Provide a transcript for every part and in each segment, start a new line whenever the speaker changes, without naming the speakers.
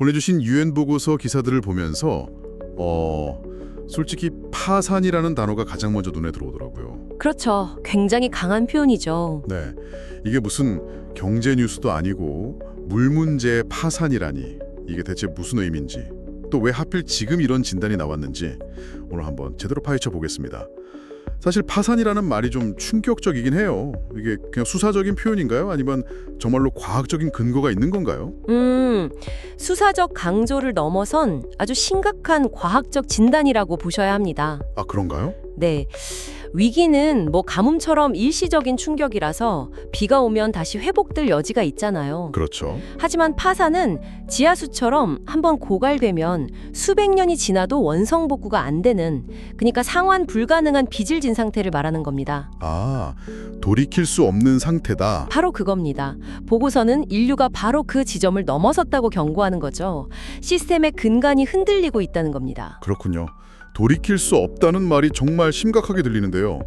보내주신 유엔 보고서 기사들을 보면서 어 솔직히 파산이라는 단어가 가장 먼저 눈에 들어오더라고요.
그렇죠. 굉장히 강한 표현이죠.
네, 이게 무슨 경제 뉴스도 아니고 물 문제의 파산이라니 이게 대체 무슨 의미인지 또 왜 하필 지금 이런 진단이 나왔는지 오늘 한번 제대로 파헤쳐 보겠습니다. 사실 파산이라는 말이 좀 충격적이긴 해요. 이게 그냥 수사적인 표현인가요? 아니면 정말로 과학적인 근거가 있는 건가요?
음, 수사적 강조를 넘어선 아주 심각한 과학적 진단이라고 보셔야 합니다.
아 그런가요?
네. 위기는 뭐 가뭄처럼 일시적인 충격이라서 비가 오면 다시 회복될 여지가 있잖아요.
그렇죠.
하지만 파산은 지하수처럼 한번 고갈되면 수백 년이 지나도 원성 복구가 안 되는 그러니까 상환 불가능한 빚을 진 상태를 말하는 겁니다.
아 돌이킬 수 없는 상태다.
바로 그겁니다. 보고서는 인류가 바로 그 지점을 넘어섰다고 경고하는 거죠. 시스템의 근간이 흔들리고 있다는 겁니다.
그렇군요. 돌이킬 수 없다는 말이 정말 심각하게 들리는데요.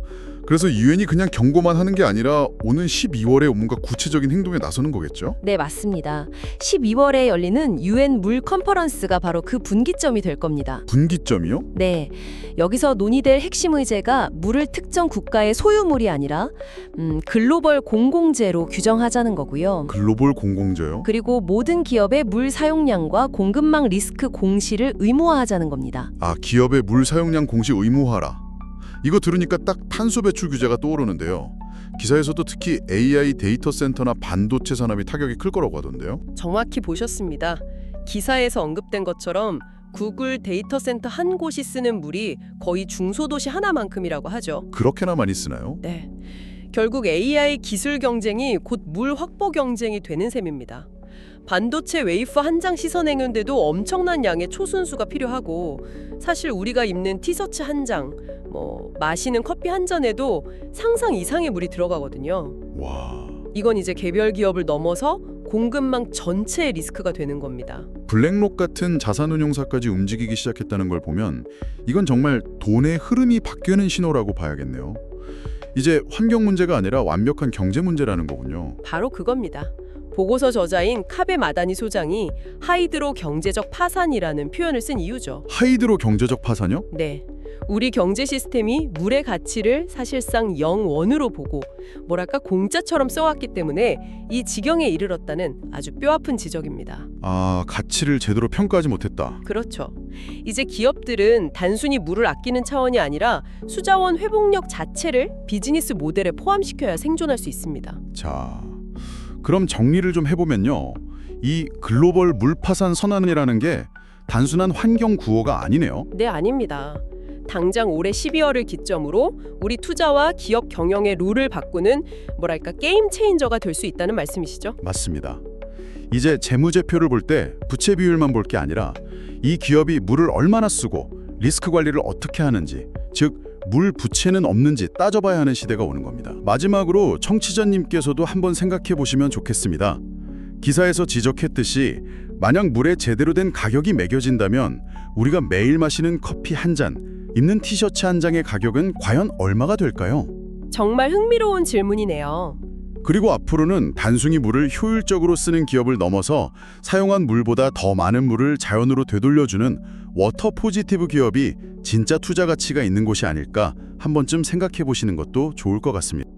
그래서 유엔이 그냥 경고만 하는 게 아니라 오는 12월에 뭔가 구체적인 행동에 나서는 거겠죠?
네, 맞습니다. 12월에 열리는 유엔 물 컨퍼런스가 바로 그 분기점이 될 겁니다.
분기점이요?
네, 여기서 논의될 핵심 의제가 물을 특정 국가의 소유물이 아니라 음, 글로벌 공공재로 규정하자는 거고요.
글로벌 공공재요?
그리고 모든 기업의 물 사용량과 공급망 리스크 공시를 의무화하자는 겁니다.
아 기업의 물 사용량 공시 의무화라. 이거 들으니까 딱 탄소 배출 규제가 떠오르는데요. 기사에서도 특히 AI 데이터 센터나 반도체 산업이 타격이 클 거라고 하던데요.
정확히 보셨습니다. 기사에서 언급된 것처럼 구글 데이터 센터 한 곳이 쓰는 물이 거의 중소도시 하나만큼이라고 하죠.
그렇게나 많이 쓰나요?
네. 결국 AI 기술 경쟁이 곧 물 확보 경쟁이 되는 셈입니다. 반도체 웨이프 한장 시선행인데도 엄청난 양의 초순수가 필요하고 사실 우리가 입는 티셔츠 한 장, 뭐 마시는 커피 한 잔에도 상상 이상의 물이 들어가거든요.
와
이건 이제 개별 기업을 넘어서 공급망 전체의 리스크가 되는 겁니다.
블랙록 같은 자산운용사까지 움직이기 시작했다는 걸 보면 이건 정말 돈의 흐름이 바뀌는 신호라고 봐야겠네요. 이제 환경 문제가 아니라 완벽한 경제 문제라는 거군요.
바로 그겁니다. 보고서 저자인 카베 마다니 소장이 하이드로 경제적 파산이라는 표현을 쓴 이유죠.
하이드로 경제적 파산요?
네. 우리 경제 시스템이 물의 가치를 사실상 영원으로 보고 뭐랄까 공짜처럼 써왔기 때문에 이 지경에 이르렀다는 아주 뼈아픈 지적입니다.
아 가치를 제대로 평가하지 못했다.
그렇죠. 이제 기업들은 단순히 물을 아끼는 차원이 아니라 수자원 회복력 자체를 비즈니스 모델에 포함시켜야 생존할 수 있습니다.
자, 그럼 정리를 좀 해보면요. 이 글로벌 물파산 선언이라는 게 단순한 환경 구호가 아니네요.
네, 아닙니다. 당장 올해 12월을 기점으로 우리 투자와 기업 경영의 룰을 바꾸는 뭐랄까 게임 체인저가 될 수 있다는 말씀이시죠?
맞습니다. 이제 재무제표를 볼 때 부채 비율만 볼 게 아니라 이 기업이 물을 얼마나 쓰고 리스크 관리를 어떻게 하는지, 즉 물 부채는 없는지 따져봐야 하는 시대가 오는 겁니다. 마지막으로 청취자님께서도 한번 생각해 보시면 좋겠습니다. 기사에서 지적했듯이 만약 물에 제대로 된 가격이 매겨진다면 우리가 매일 마시는 커피 한 잔, 입는 티셔츠 한 장의 가격은 과연 얼마가 될까요?
정말 흥미로운 질문이네요.
그리고 앞으로는 단순히 물을 효율적으로 쓰는 기업을 넘어서 사용한 물보다 더 많은 물을 자연으로 되돌려주는 워터 포지티브 기업이 진짜 투자 가치가 있는 곳이 아닐까 한 번쯤 생각해 보시는 것도 좋을 것 같습니다.